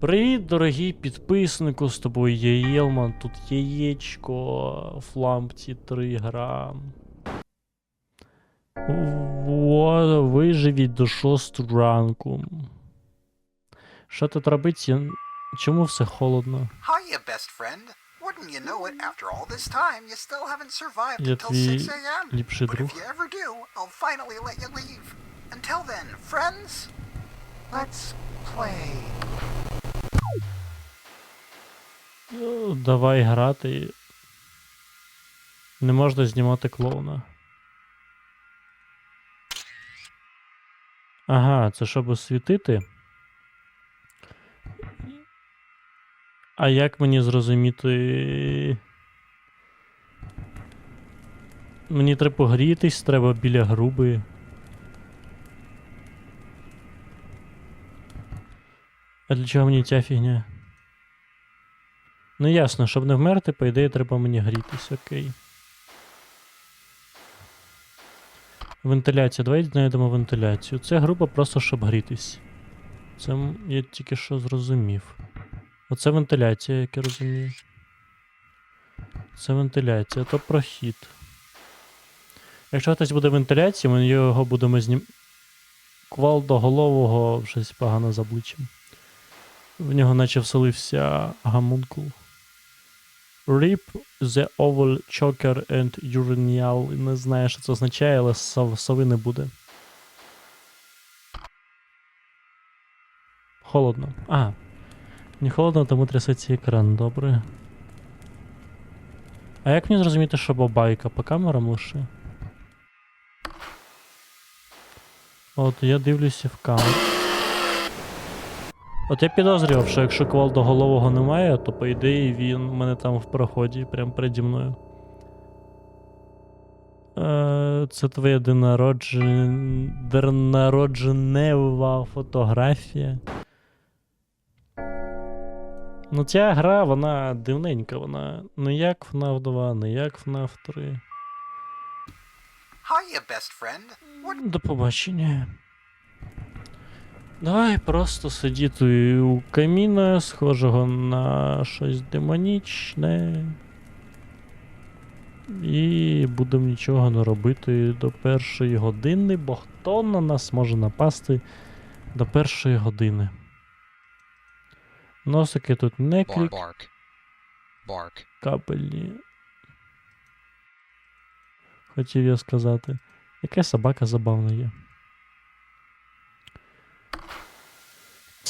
Привіт, дорогий підписнику, з тобою є Єлман, тут яєчко, флампті 3 грам. Во, виживіть до 6 ранку. Що тут робить? Чому все холодно? Hiya, best friend. Wouldn't you know it, after all this time, you still haven't survived Я until твій 6 a.m. ліпший But друг. if you ever do, I'll finally let you leave. Until then, friends, let's play. Ну, Давай грати. Не можна знімати клоуна. Ага, це щоб освітити. А як мені зрозуміти. Мені треба погрітись, треба біля груби. А для чого мені ця фігня? Ну ясно, щоб не вмерти, по ідеї, треба мені грітись, окей. Вентиляція. Давайте знайдемо вентиляцію. Це група просто щоб грітись. Це я тільки що зрозумів. Оце вентиляція, як я розумію. Це вентиляція, то прохід. Якщо хтось буде вентиляції, ми його будемо знім. Квал до голового щось погано з обличчям. В нього наче вселився гамункул. Rip the oval choker and urinial. Не знаю, що це означає, але сов, сови не буде. Холодно. А. Не холодно, тому трясеться екран, добре. А як мені зрозуміти, що бабайка по камерам лише? От я дивлюся в камеру. От я підозрював, що якщо квал до голового немає, то по ідеї він у мене там в проході, прямо переді мною. Е, це твоя денароджен... денародженева фотографія. Ну, ця гра, вона дивненька, вона не як FNAF 2, не як FNAF 3. Hiya, best friend. What До побачення. Давай просто сидіти у каміна, схожого на щось демонічне. І будемо нічого не робити до першої години, бо хто на нас може напасти до першої години. Носики тут не клік, капельні. Хотів я сказати. Яка собака забавна є.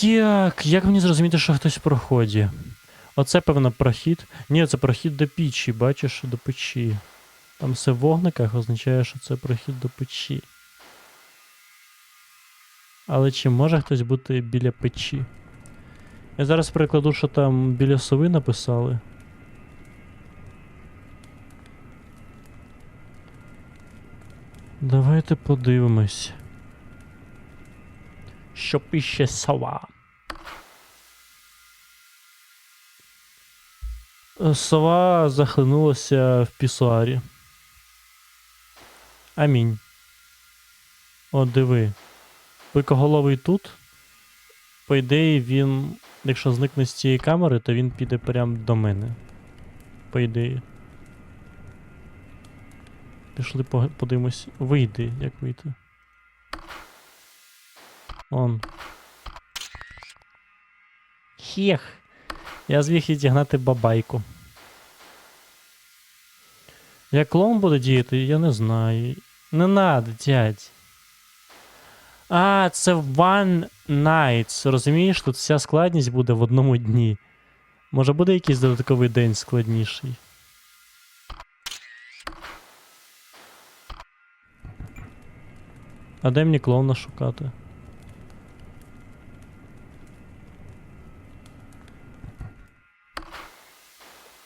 Так, як мені зрозуміти, що хтось в проході? Оце, певно, прохід. Ні, це прохід до печі, бачиш, до печі. Там все в вогниках означає, що це прохід до печі. Але чи може хтось бути біля печі? Я зараз перекладу, що там біля сови написали. Давайте подивимось. Що пише сова. Сова захлинулася в пісуарі. Амінь. О, диви. Пикоголовий тут. По ідеї, він, якщо зникне з цієї камери, то він піде прямо до мене. По ідеї. Пішли подивимось. Вийди, як вийти. Он. Хех. Я зміг відігнати бабайку. Як клоун буде діяти, я не знаю. Не надо, дядь. А, це One Nights. Розумієш, тут вся складність буде в одному дні. Може буде якийсь додатковий день складніший. А де мені клоуна шукати?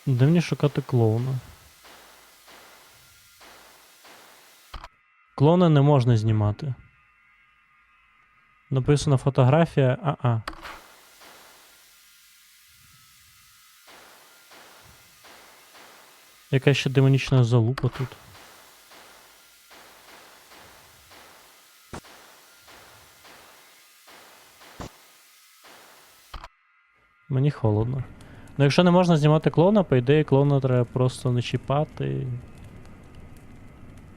Де мені шукати клоуна? Клоуна не можна знімати. Написана фотографія. А-а. Яка ще демонічна залупа тут. Мені холодно. Ну, якщо не можна знімати клоуна, по ідеї клоуна треба просто не чіпати.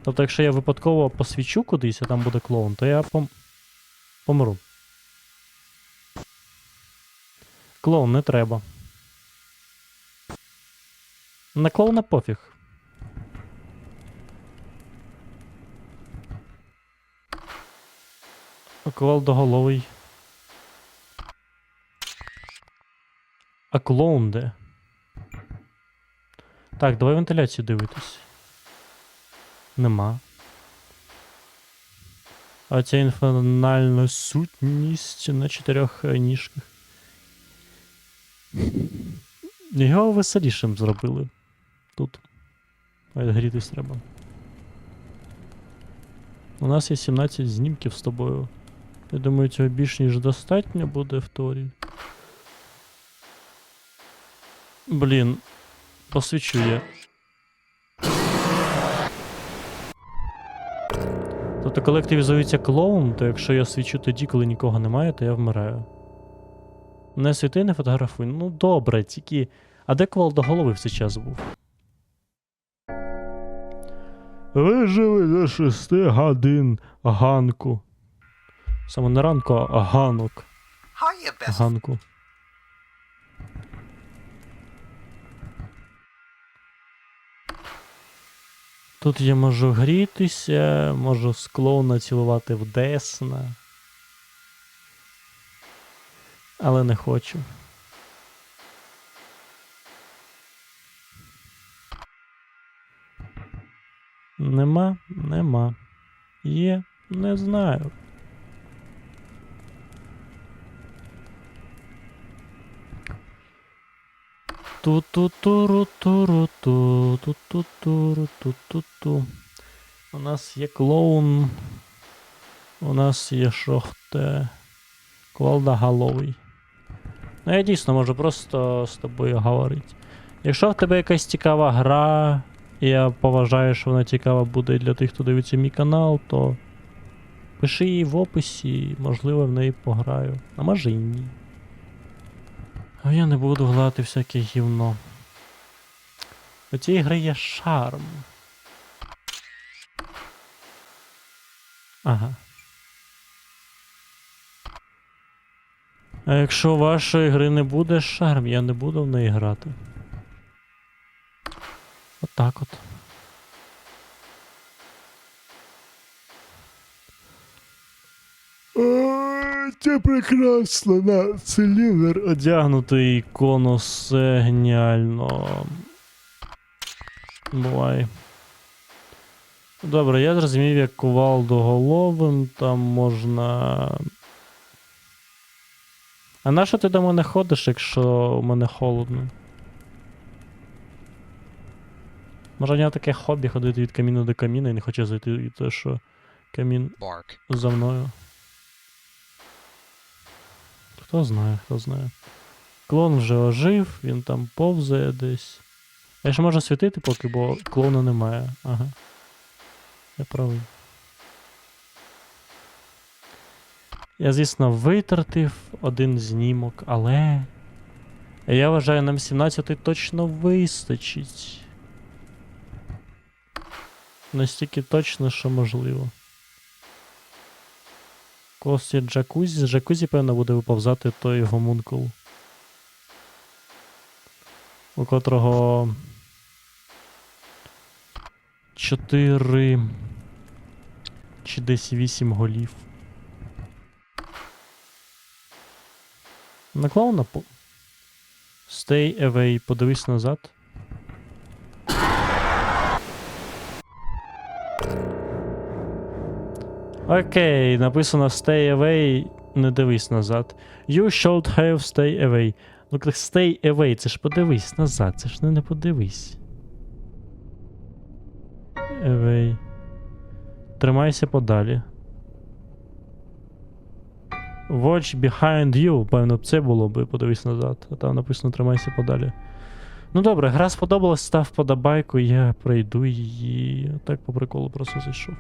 Тобто, якщо я випадково посвічу кудись, а там буде клоун, то я пом... помру. Клоун не треба. На клоуна пофіг. Квалдоголовий. А клоун де? Так, давай вентиляцію дивитись. Нема. А ця інфернальна сутність на чотирьох е, ніжках. Його веселішим зробили. Тут. А грітись треба. У нас є 17 знімків з тобою. Я думаю, цього більш ніж достатньо буде в теорії. Блін, посвічу я. Тобто, коли активізується клоун, то якщо я свічу тоді, коли нікого немає, то я вмираю. Не світи, не фотографуй. Ну добре, тільки. А де квал до голови в цей час був? Виживи за шести годин ганку. Саме не ранку, а ганок. Ганку. Тут я можу грітися, можу з клоуна цілувати в Десна. Але не хочу. Нема, нема. Є, не знаю. Ту-ту-туру-туру-ту, ту-ту-туру-ту-ту-ту. У нас є клоун. У нас є шохте. Квалдаголовий. Ну, я дійсно можу просто з тобою говорити. Якщо в тебе якась цікава гра, і я поважаю, що вона цікава буде для тих, хто дивиться мій канал, то пиши її в описі, можливо, в неї пограю. А може і ні. А я не буду гладити всяке гівно. У цій гри є шарм. Ага. А якщо вашої гри не буде шарм, я не буду в неї грати. Отак от. Ой, Це прекрасно на циліндр одягнутий конус. Це геніально. Бувай. Добре, я зрозумів, як кувалдоголовим там можна. А на що ти до мене ходиш, якщо у мене холодно? Може, у нього таке хобі ходити від каміну до каміна і не хоче зайти і те, що камін Bark. за мною. Хто знає, хто знає. Клон вже ожив, він там повзає десь. Я ж можу світити поки, бо клоуна немає. Ага. Я правий. Я, звісно, витратив один знімок, але. Я вважаю, нам 17 точно вистачить. Настільки точно, що можливо. Кості джакузі. З джакузі, певно, буде виповзати той гомункул. У котрого. Чотири. Чи десь вісім голів. На по. Stay away, подивись назад. Окей, написано stay away, не дивись назад. You should have stay away. Ну, так stay away, це ж подивись назад, це ж не, не подивись. Away. Тримайся подалі. Watch behind you, певно, б це було би, подивись назад. А там написано тримайся подалі. Ну добре, гра сподобалась, став подобайку, я пройду її. Так по приколу просто зайшов.